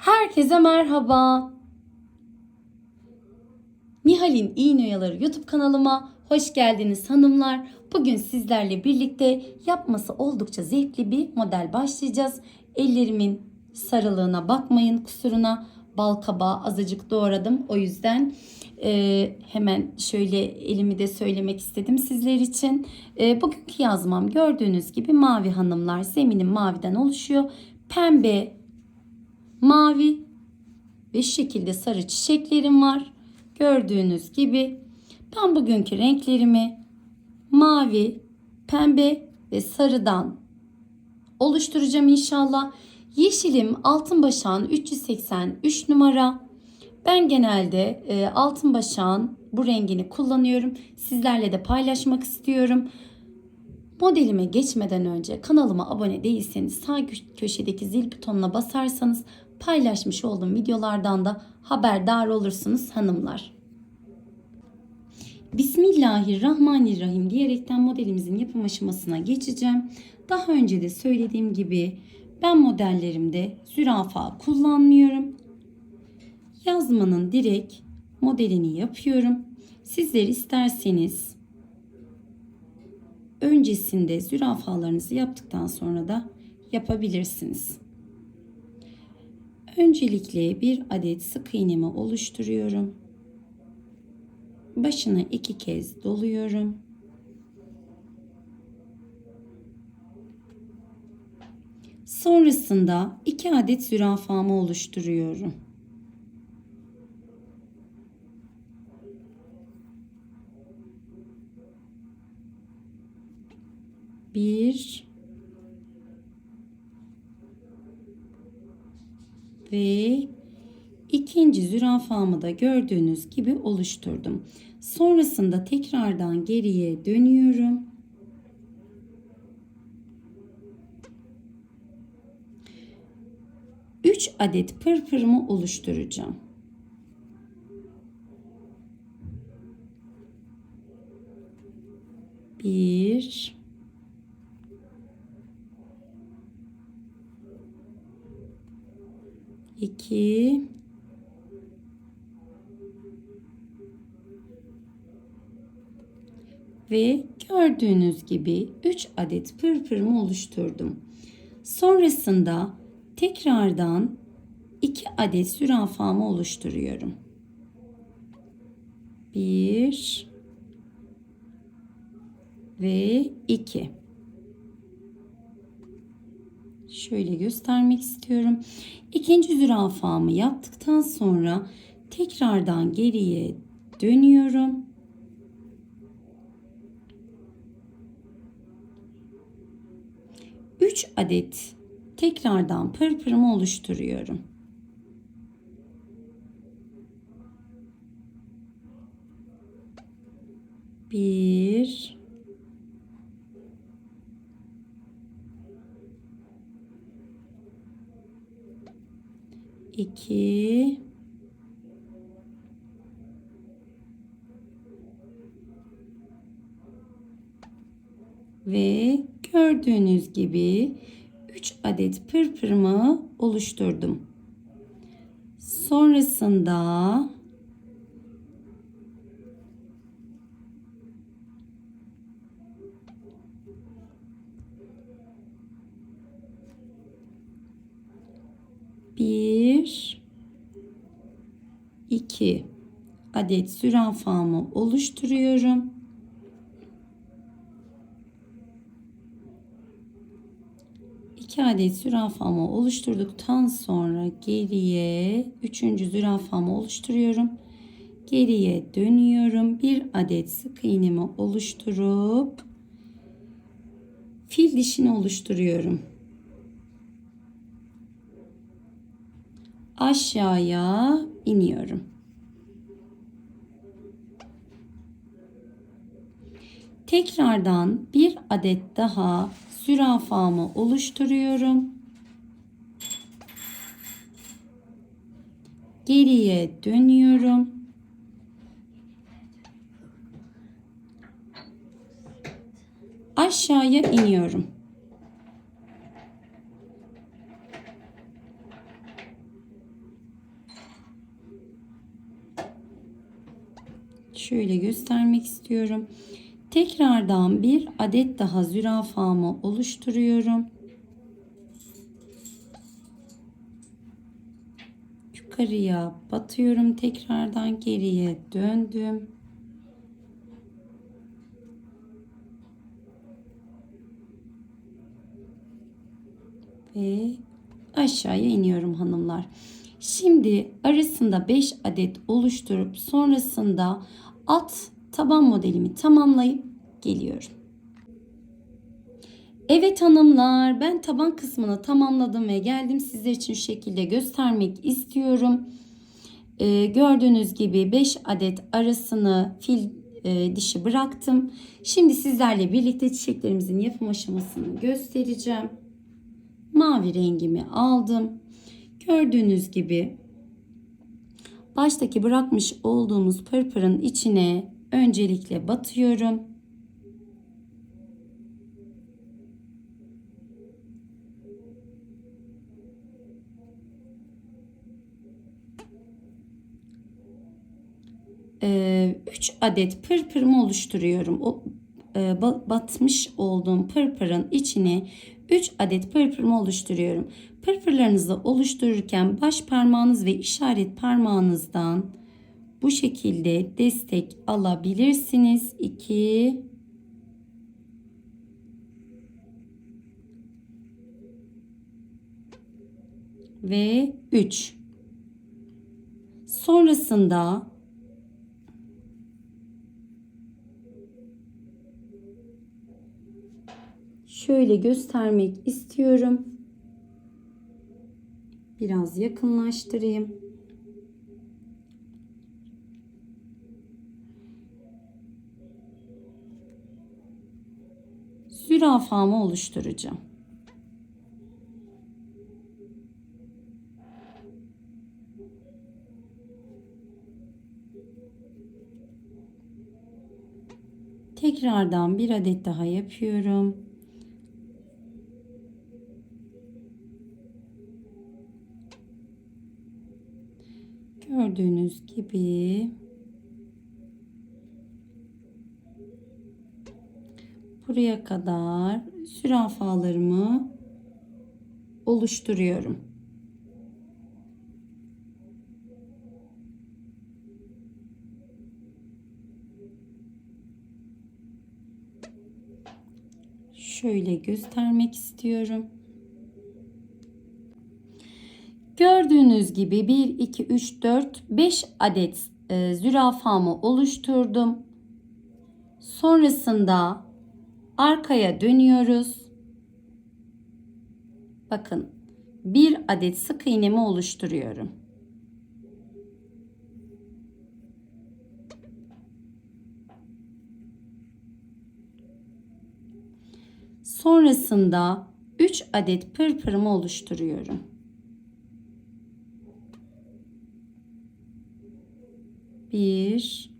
Herkese merhaba. Nihal'in İğneoyaları YouTube kanalıma hoş geldiniz hanımlar. Bugün sizlerle birlikte yapması oldukça zevkli bir model başlayacağız. Ellerimin sarılığına bakmayın kusuruna. Bal kabağı azıcık doğradım. O yüzden e, hemen şöyle elimi de söylemek istedim sizler için. E, bugünkü yazmam gördüğünüz gibi mavi hanımlar. Zeminim maviden oluşuyor. Pembe, mavi ve şu şekilde sarı çiçeklerim var. Gördüğünüz gibi ben bugünkü renklerimi mavi, pembe ve sarıdan oluşturacağım inşallah. Yeşilim altın başağın 383 numara. Ben genelde e, altın başağın bu rengini kullanıyorum. Sizlerle de paylaşmak istiyorum. Modelime geçmeden önce kanalıma abone değilseniz sağ kö- köşedeki zil butonuna basarsanız paylaşmış olduğum videolardan da haberdar olursunuz hanımlar. Bismillahirrahmanirrahim diyerekten modelimizin yapım aşamasına geçeceğim. Daha önce de söylediğim gibi ben modellerimde zürafa kullanmıyorum. Yazmanın direkt modelini yapıyorum. Sizler isterseniz öncesinde zürafalarınızı yaptıktan sonra da yapabilirsiniz. Öncelikle bir adet sık iğnemi oluşturuyorum. Başına iki kez doluyorum. Sonrasında iki adet zürafamı oluşturuyorum. Bir ve ikinci zürafamı da gördüğünüz gibi oluşturdum. Sonrasında tekrardan geriye dönüyorum. Üç adet pırpırımı oluşturacağım. Bir, 2 ve gördüğünüz gibi 3 adet pırpırımı oluşturdum. Sonrasında tekrardan 2 adet zürafamı oluşturuyorum. 1 ve 2 şöyle göstermek istiyorum. İkinci zürafamı yaptıktan sonra tekrardan geriye dönüyorum. Üç adet tekrardan pırpırımı oluşturuyorum. Bir, 2 ve gördüğünüz gibi 3 adet pırpırımı oluşturdum. Sonrasında 2 adet zürafamı oluşturuyorum. İki adet zürafamı oluşturduktan sonra geriye üçüncü zürafamı oluşturuyorum. Geriye dönüyorum. Bir adet sık iğnemi oluşturup fil dişini oluşturuyorum. Aşağıya iniyorum. Tekrardan bir adet daha zürafamı oluşturuyorum. Geriye dönüyorum. Aşağıya iniyorum. Şöyle göstermek istiyorum. Tekrardan bir adet daha zürafamı oluşturuyorum. Yukarıya batıyorum. Tekrardan geriye döndüm. Ve aşağıya iniyorum hanımlar. Şimdi arasında 5 adet oluşturup sonrasında at taban modelimi tamamlayıp geliyorum. Evet hanımlar ben taban kısmını tamamladım ve geldim sizler için şu şekilde göstermek istiyorum. Ee, gördüğünüz gibi 5 adet arasını fil e, dişi bıraktım. Şimdi sizlerle birlikte çiçeklerimizin yapım aşamasını göstereceğim. Mavi rengimi aldım. Gördüğünüz gibi baştaki bırakmış olduğumuz pırpırın içine öncelikle batıyorum. Ee, 3 adet pırpırımı oluşturuyorum. O e, batmış olduğum pırpırın içine 3 adet pırpırımı oluşturuyorum. Pırpırlarınızı oluştururken baş parmağınız ve işaret parmağınızdan bu şekilde destek alabilirsiniz. 2 ve 3. Sonrasında şöyle göstermek istiyorum. Biraz yakınlaştırayım. Zürafamı oluşturacağım. Tekrardan bir adet daha yapıyorum. Gördüğünüz gibi buraya kadar zürafalarımı oluşturuyorum. Şöyle göstermek istiyorum. Gördüğünüz gibi 1, 2, 3, 4, 5 adet e, zürafamı oluşturdum. Sonrasında arkaya dönüyoruz. Bakın bir adet sık iğnemi oluşturuyorum. Sonrasında 3 adet pırpırımı oluşturuyorum. 1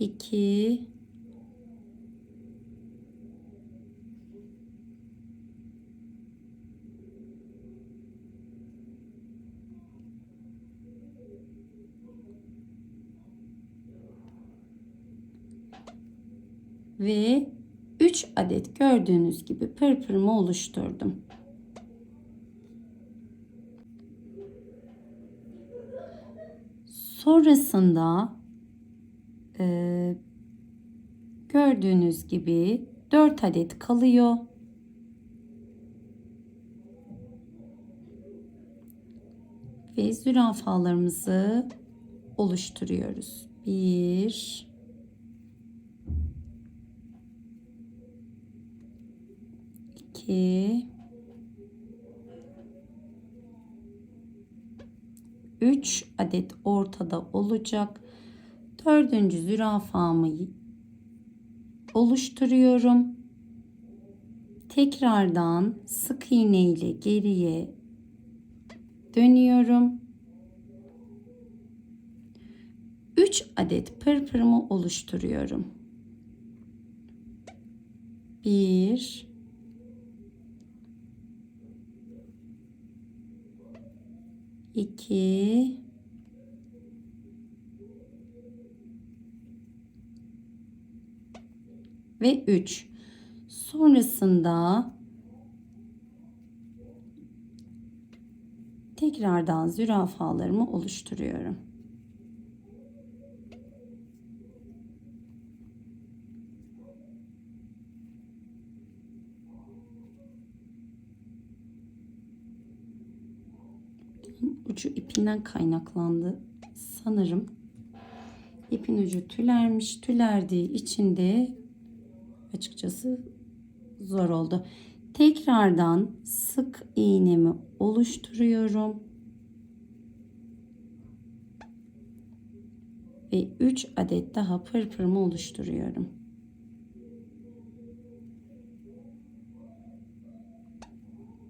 2 ve 3 adet gördüğünüz gibi pırpırımı oluşturdum. Sonrasında e, gördüğünüz gibi 4 adet kalıyor. Ve zürafalarımızı oluşturuyoruz. 1 2 3 adet ortada olacak. Dördüncü zürafamı oluşturuyorum. Tekrardan sık iğne ile geriye dönüyorum. 3 adet pırpırımı oluşturuyorum. 1 2 ve 3. Sonrasında tekrardan zürafalarımı oluşturuyorum. ucu ipinden kaynaklandı sanırım. İpin ucu tülermiş. Tülerdiği için de açıkçası zor oldu. Tekrardan sık iğnemi oluşturuyorum. Ve 3 adet daha pırpırımı oluşturuyorum.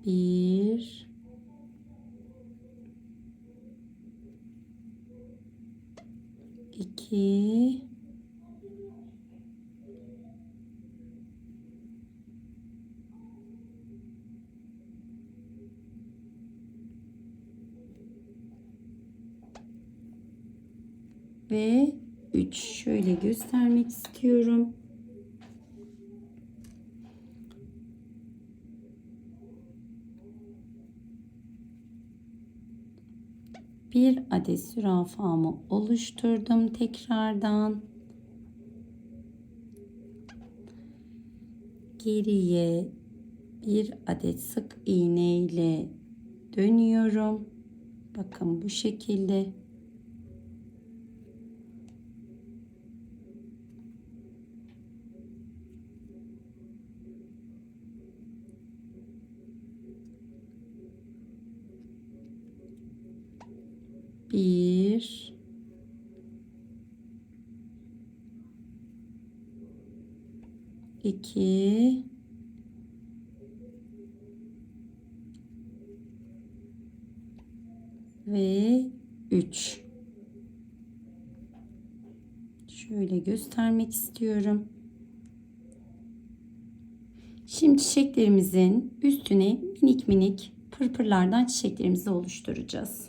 Bir, iki ve 3 şöyle göstermek istiyorum. Bir adet zürafamı oluşturdum tekrardan. Geriye bir adet sık iğne ile dönüyorum. Bakın bu şekilde. Bir. iki, Ve üç. Şöyle göstermek istiyorum. Şimdi çiçeklerimizin üstüne minik minik pırpırlardan çiçeklerimizi oluşturacağız.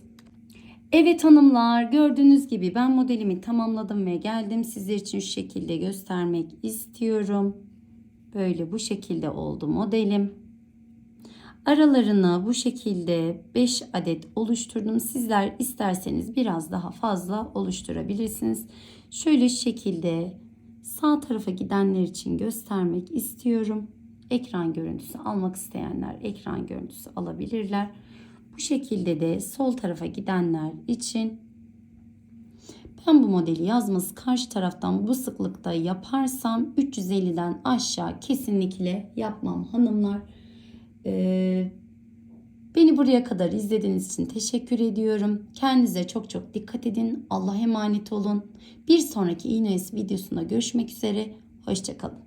Evet hanımlar gördüğünüz gibi ben modelimi tamamladım ve geldim sizler için şu şekilde göstermek istiyorum. Böyle bu şekilde oldu modelim. Aralarına bu şekilde 5 adet oluşturdum. Sizler isterseniz biraz daha fazla oluşturabilirsiniz. Şöyle şekilde sağ tarafa gidenler için göstermek istiyorum. Ekran görüntüsü almak isteyenler ekran görüntüsü alabilirler. Bu şekilde de sol tarafa gidenler için ben bu modeli yazması karşı taraftan bu sıklıkta yaparsam 350'den aşağı kesinlikle yapmam hanımlar. Ee, beni buraya kadar izlediğiniz için teşekkür ediyorum. Kendinize çok çok dikkat edin. Allah'a emanet olun. Bir sonraki iğne videosunda görüşmek üzere. Hoşçakalın.